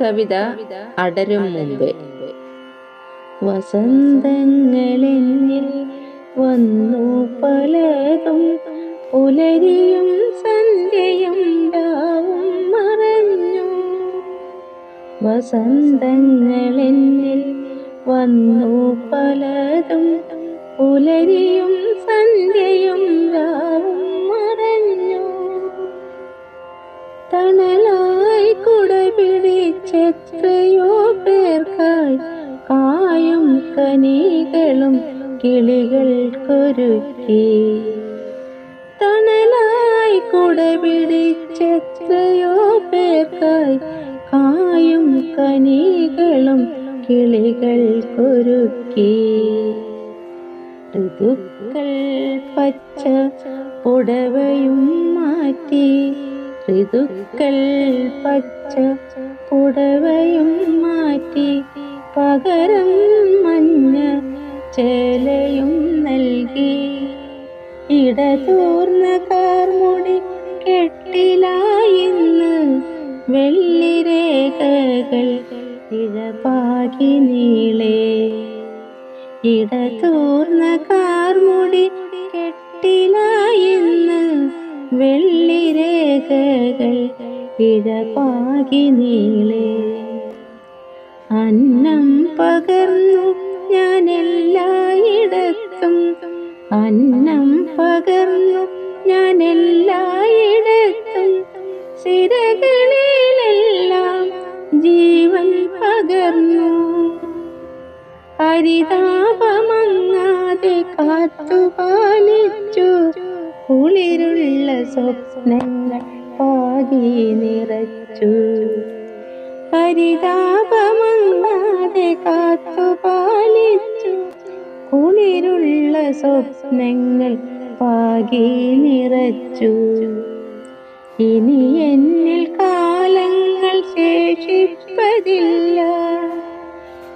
കവിത അടരും മുമ്പേ. വസന്തങ്ങളെന്നിൽ വന്നു പലതും പുലരിയും സന്ധ്യയും മറഞ്ഞു. വസന്തങ്ങളെന്നിൽ വന്നു പലതും പുലരിയും സന്ധ്യയും കായും കനികളും കിളികൾക്കൊരുക്കി തണലായി കുട പിടിച്ചെത്രയോ പേർക്കായി കായും കനികളും കിളികൾക്കൊരുക്കി ഋതുക്കൾ പച്ച പുടവയും മാറ്റി. ഋതുക്കൾ പച്ച പുടവയും മാറ്റി. പകരം മഞ്ഞ ചേലയും നൽകി. ഇടതൂർന്ന കാർമുടി കെട്ടിലായിന്ന് വെള്ളിരേഖകൾ ഇഴപാകി നീളേ. ഇടതൂർന്ന കാർമുടി കെട്ടിലായിന്ന് വെള്ളിരേഖകൾ ഇഴപാകി നീളേ. അന്നം പകർന്നു ഞാൻ എല്ലായിടത്തും അന്നം പകർന്നു ഞാൻ എല്ലായിടത്തും സിരകളിലെല്ലാം ജീവൻ പകർന്നു. ഹരിതാപമങ്ങാതെ കാത്തുപാലിച്ചു കുളിരുള്ള സ്വപ്നങ്ങൾ പാകി നിറച്ചു. ഹരിതാപമങ്ങാതെ കാത്തുപാലിച്ചു. കുളിരുള്ള സ്വപ്നങ്ങൾ പാകി നിറച്ചു. ഇനി എന്നിൽ കാലങ്ങൾ ശേഷിപ്പതില്ല.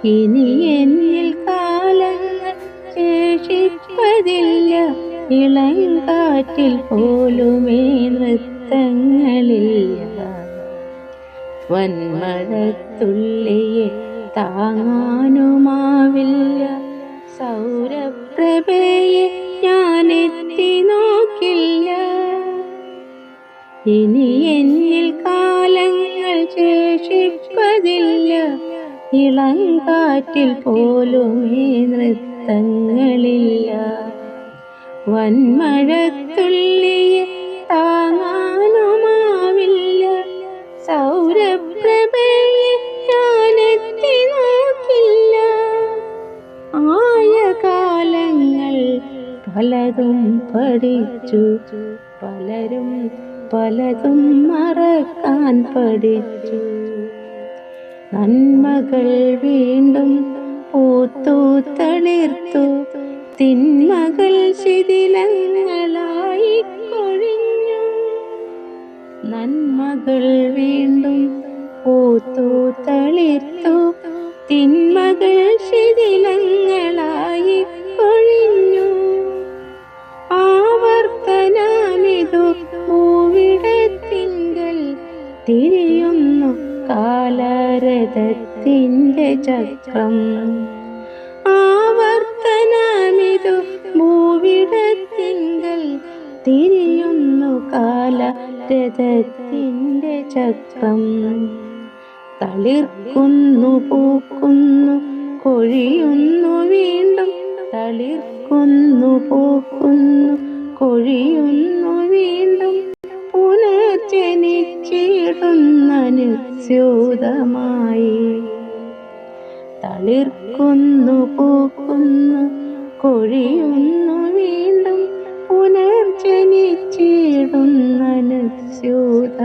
ഇനി എന്നിൽ കാലങ്ങൾ ശേഷിപ്പതില്ല. ഇളങ്കാറ്റിൽ പോലുമേ നൃത്തങ്ങളില്ല. വന്മഴത്തുള്ളിയെ താങ്ങാനുമാവില്ല. സൗരപ്രഭയെ ഞാൻ എത്തി നോക്കില്ല. ഇനി എന്നിൽ കാലങ്ങൾ ശേഷിപ്പതില്ല. ഇളങ്കാറ്റിൽ പോലും ഈ നൃത്തങ്ങളില്ല. വന്മഴത്തുള്ളിയെ പലതും പഠിച്ചു. പലരും പലതും മറക്കാൻ പഠിച്ചു. നന്മകൾ വീണ്ടും പൂത്തു തളിർത്തു. തിന്മകൾ ശിഥിലങ്ങളായി കൊഴിഞ്ഞു. നന്മകൾ വീണ്ടും പൂത്തു തളിർത്തു. തിന്മകൾ ശിഥിലങ്ങളായി കാലരഥത്തിന്റെ ചക്രം. ആവർത്തനമിതു ഭൂവിടത്തിങ്കൽ തിരിയുന്നു കാലരഥത്തിന്റെ ചക്രം. തളിർക്കുന്നു പൂക്കുന്നു കൊഴിയുന്നു വീണ്ടും തളിർക്കുന്നു പൂക്കുന്നു കൊഴിയുന്നു വീണ്ടും മേഘന്നനുസ്യൂതമായി തളിർക്കുന്നു പൂക്കുന്നു കൊഴിയുന്നു വീണ്ടും പുനർജനിച്ചിടുന്നനുസ്യൂത